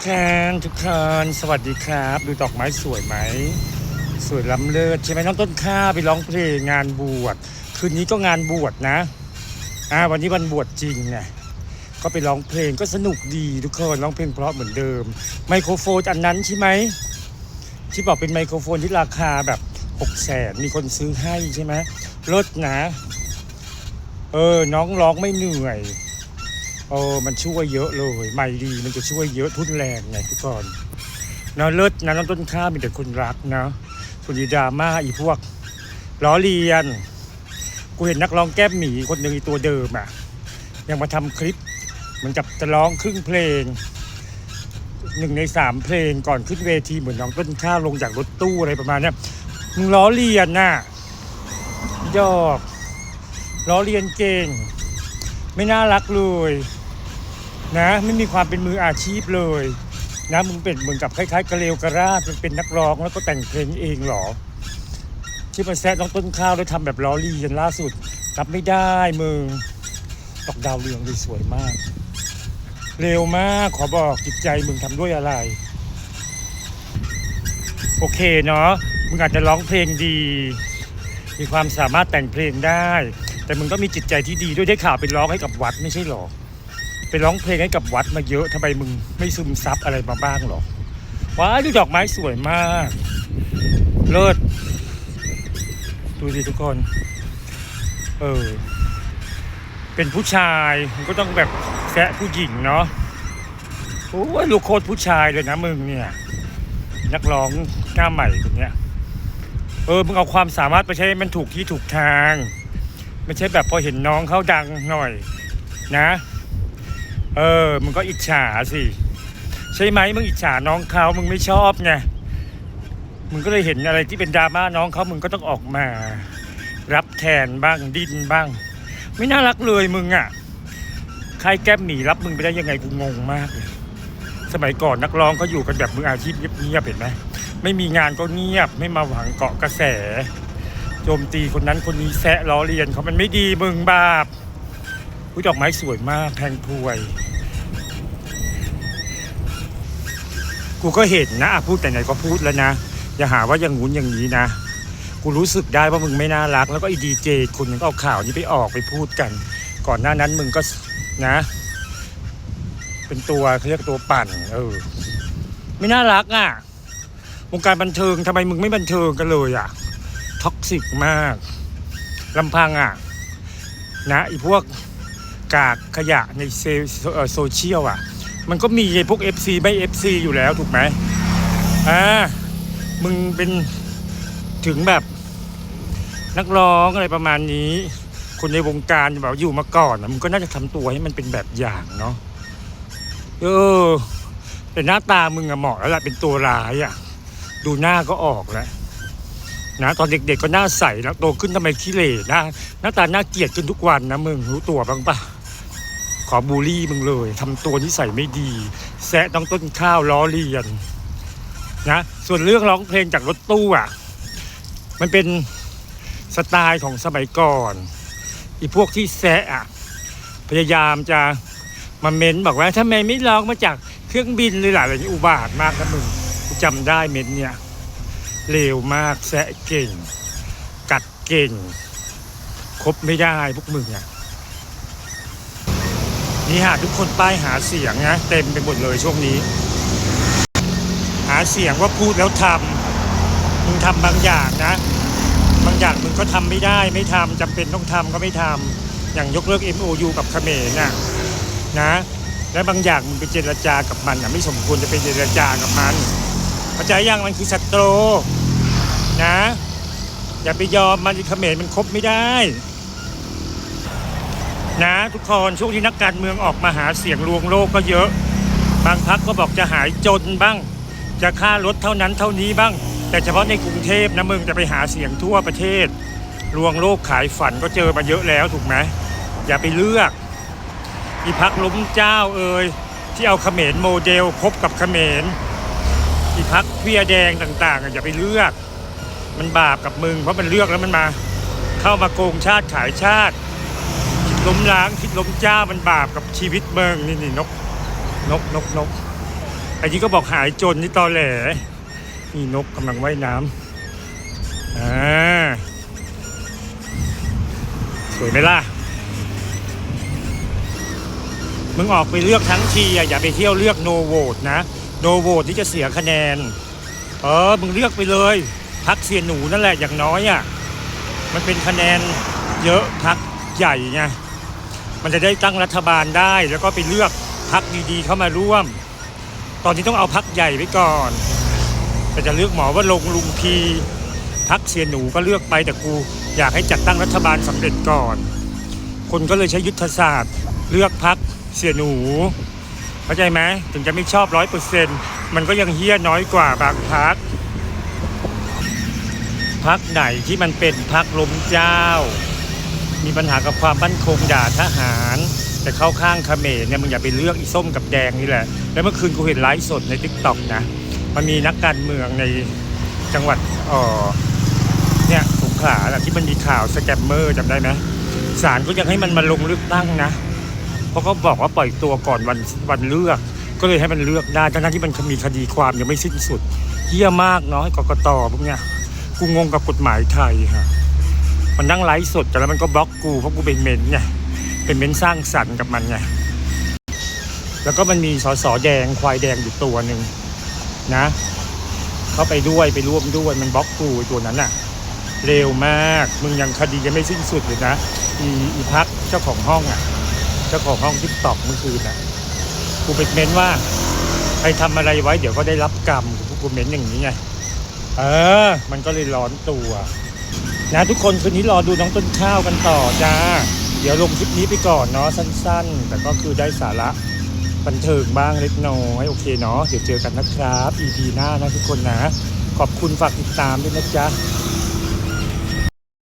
คนทุกคนสวัสดีครับ ดูดอกไม้สวยไหม สวยล้ำเลิศใช่ไหมน้องต้นข้าไปร้องเพลงงานบวชคืนนี้ก็งานบวชนะอ่าวันนี้วันบวชจริงไงก็ไปร้องเพลงก็สนุกดีทุกคนร้องเพลงเพราะเหมือนเดิม ไมโครโฟนอันนั้นใช่ไหมที่บอกเป็นไมโครโฟนที่ราคาแบบหกแสนมีคนซื้อให้ใช่ไหมลดนะ เออน้องร้องไม่เหนื่อย เออมันช่วยเยอะเลยไม่ดีมันจะช่วยเยอะทุนแรงไงทุกคนเนาะเลิศนะน้องต้นข้ามีแต่คนรักนะส่วนอีดราม่าอีพวกล้อเลียน กูเห็นนักร้องแก้มหมีคนหนึ่งอีตัวเดิมอะ ยังมาทำคลิปเหมือนกับจะร้องครึ่งเพลงหนึ่งในสามเพลงก่อนขึ้นเวทีเหมือนน้องต้นข้าลงจากรถตู้อะไรประมาณเนี้ยมึงล้อเลียนน่ะดอกล้อเลียนเก่ง ไม่น่ารักเลย นะไม่มีความเป็นมืออาชีพเลยนะมึงเป็นเหมือนกับคล้ายๆกระเลวกระราดมันเป็นนักร้องแล้วก็แต่งเพลงเองเหรอ ที่มาแซะน้องต้นข้าวแล้วทำแบบล้อเลียนล่าสุดรับไม่ได้มึงดอกดาวเรืองดีสวยมาก เร็วมากขอบอกจิตใจมึงทำด้วยอะไร โอเคเนาะมึงอาจจะร้องเพลงดี มีความสามารถแต่งเพลงได้ แต่มึงก็มีจิตใจที่ดีด้วยได้ข่าวไปร้องให้กับวัดไม่ใช่หรอ ไปร้องเพลงให้กับวัดมาเยอะทำไมมึงไม่ซึมซับอะไรมาบ้างหรอว้าดูดอกไม้สวยมาก เลิศดูสิทุกคน เออ เป็นผู้ชายมันก็ต้องแบบแซะผู้หญิงเนาะโอ้ยลูกโคตรผู้ชายเลยนะมึงเนี่ยนักร้องหน้าใหม่คนเนี้ยเออมึงเอาความสามารถไปใช้มันถูกที่ถูกทาง ไม่ใช่แบบพอเห็นน้องเขาดังหน่อยนะ เออ มึงก็อิจฉาสิ ใช่ไหมมึงอิจฉาน้องเขามึงไม่ชอบไง มึงก็เลยเห็นอะไรที่เป็นดราม่าน้องเขามึงก็ต้องออกมา รับแทนบ้างดิ้นบ้าง ไม่น่ารักเลยมึงอะใครแก้มหมีรับมึงไปได้ยังไงกูงงมากเลยสมัยก่อนนักร้องเขาอยู่กันแบบมืออาชีพเงียบๆเห็นไหมไม่มีงานก็เงียบไม่มาหวังเกาะกระแสโจมตีคนนั้นคนนี้แซะล้อเลียนเขามันไม่ดีมึงบาป ดอกไม้สวยมากแพงพวย กูก็เห็นนะพูดแต่ไหนก็พูดแล้วนะ อย่าหาว่าอย่างงู้นอย่างนี้นะ กูรู้สึกได้ว่ามึงไม่น่ารัก แล้วก็อีดีเจคนหนึงก็เอาข่าวนี้ไปออกไปพูดกัน ก่อนหน้านั้นมึงก็นะ เป็นตัวเขาเรียกตัวปั่น เออ ไม่น่ารักอะวงการบันเทิงทำไมมึงไม่บันเทิงกันเลยอะท็อกซิกมากลำพังอะ นะไอีพวก กากขยะในเซโซเชียลอะ มันก็มีไอ้พวก FC ไม่ FC อยู่แล้วถูกไหมอ่ามึงเป็นถึงแบบนักร้องอะไรประมาณนี้ คนในวงการแบบอยู่มาก่อนนะมึงก็น่าจะทำตัวให้มันเป็นแบบอย่างเนาะเออแต่หน้าตามึงอะเหมาะแล้วล่ะเป็นตัวร้ายอะดูหน้าก็ออกแล้วนะตอนเด็กๆก็หน้าใสแล้วโตขึ้นทำไมขี้เหร่หน้าหน้าตาหน่าเกลียดขึ้นทุกวันนะมึงรู้ตัวบ้างปะ อบูลลี่มึงเลยทำตัวนิสัยไม่ดี แซะต้องต้นข้าวล้อเลียนนะส่วนเรื่องร้องเพลงจากรถตู้อะ มันเป็นสไตล์ของสมัยก่อนอีพวกที่แซะอะพยายามจะมาเม้นบอกว่าทำไมไม่ร้องมาจากเครื่องบินเลยล่ะอะไรอย่างนี้อุบาทมากนะมึงกูจำได้เม้นเนี่ยเร็วมากแซะเก่ง กัดเก่ง คบไม่ได้พวกมึงอะ นี่หาทุกคนป้ายหาเสียงนะเต็มไปหมดเลยช่วงนี้ หาเสียงว่าพูดแล้วทำมึงทำบางอย่างนะ บางอย่างมึงก็ทำไม่ได้ไม่ทำจำเป็นต้องทำก็ไม่ทำอย่างยกเลิก MOU กับเขมรน่ะนะ และบางอย่างมึงไปเจรจากับมันอะไม่สมควรจะไปเจรจากับมันเข้าใจยังมันคือศัตรูนะ อย่าไปยอมมันเขมรมันคบไม่ได้ นะทุกคนช่วงที่นักการเมืองออกมาหาเสียงลวงโลกก็เยอะ บางพักก็บอกจะหายจนบ้าง จะค่ารถเท่านั้นเท่านี้บ้าง แต่เฉพาะในกรุงเทพนะมึงจะไปหาเสียงทั่วประเทศ ลวงโลกขายฝันก็เจอมาเยอะแล้วถูกไหมอย่าไปเลือกอีพักล้มเจ้าเอ่ยที่เอาเขมรโมเดลคบกับเขมรอีพักเพียแดงต่างๆอย่าไปเลือก มันบาปกับมึงเพราะมันเลือกแล้วมันมา เข้ามาโกงชาติขายชาติ ล้มล้างคิดล้มเจ้ามันบาปกับชีวิตเมืองนี่นี่นก นกนกนกอันนี้ก็บอกหายจนนี่ตอแหลนี่นกกำลังว่ายน้ำอ่าสวยไหมล่ะมึงออกไปเลือกทั้งทีอะอย่าไปเที่ยวเลือกโนโวตนะโนโวตที่จะเสียคะแนน เออมึงเลือกไปเลยพักเสียหนูนั่นแหละอย่างน้อยอะมันเป็นคะแนนเยอะพักใหญ่ไง มันจะได้ตั้งรัฐบาลได้ แล้วก็ไปเลือกพักดีๆเข้ามาร่วม ตอนนี้ต้องเอาพักใหญ่ไว้ก่อนแต่จะเลือกหมอว่าลงลุงพีพักเสียหนูก็เลือกไปแต่กู อยากให้จัดตั้งรัฐบาลสำเร็จก่อน คนก็เลยใช้ยุทธศาสตร์ เลือกพักเสียหนูเข้าใจไหมถึงจะไม่ชอบร้อยเปอร์เซ็นต์มันก็ยังเฮี้ยน้อยกว่าบางพักพักไหนที่มันเป็นพักล้มเจ้า มีปัญหากับความมั่นคงด่าทหารแต่เข้าข้างเขมรเนี่ยมึงอย่าไปเลือกอีส้มกับแดงนี่แหละ แล้วเมื่อคืนกูเห็นไลฟ์สดในทิกตอกนะ มันมีนักการเมืองในจังหวัดอ่อเนี่ยสงขลาน่ะที่มันมีข่าวสแกมเมอร์จำได้ไหมศาลก็ยังให้มันมาลงเลือกตั้งนะ เพราะเขาบอกว่าปล่อยตัวก่อนวันวันเลือก ก็เลยให้มันเลือกได้ทั้งที่มันมีคดีความยังไม่สิ้นสุดเฮี้ยมากเนาะกกตพวกเนี้ยกูงงกับกฎหมายไทยฮะ มันนั่งไลฟ์สดแต่แล้วมันก็บล็อกกูเพราะกูเป็นเมนไงเป็นเมนสร้างสรรค์กับมันไงแล้วก็มันมีสอสอแดงควายแดงอยู่ตัวหนึ่งนะ เข้าไปด้วยไปร่วมด้วยมันบล็อกกูตัวนั้นน่ะเร็วมาก มึงยังคดียังไม่สิ้นสุดเลยนะ อีอีพักเจ้าของห้องอะเจ้าของห้องทิกตอกเมื่อคืนน่ะกูไปเม้นว่าใครทำอะไรไว้เดี๋ยวก็ได้รับกรรมกูกูเม้นอย่างนี้ไงเออ มันก็เลยร้อนตัว นะทุกคนคืนนี้รอดูน้องต้นข้าวกันต่อจ้า เดี๋ยวลงคลิปนี้ไปก่อนเนาะสั้นๆ แต่ก็คือได้สาระบันเทิงบ้างเล็กน้อยโอเคเนาะเดี๋ยวเจอกันนะครับ EP หน้านะทุกคนนะ ขอบคุณฝากติดตามด้วยนะจ๊ะ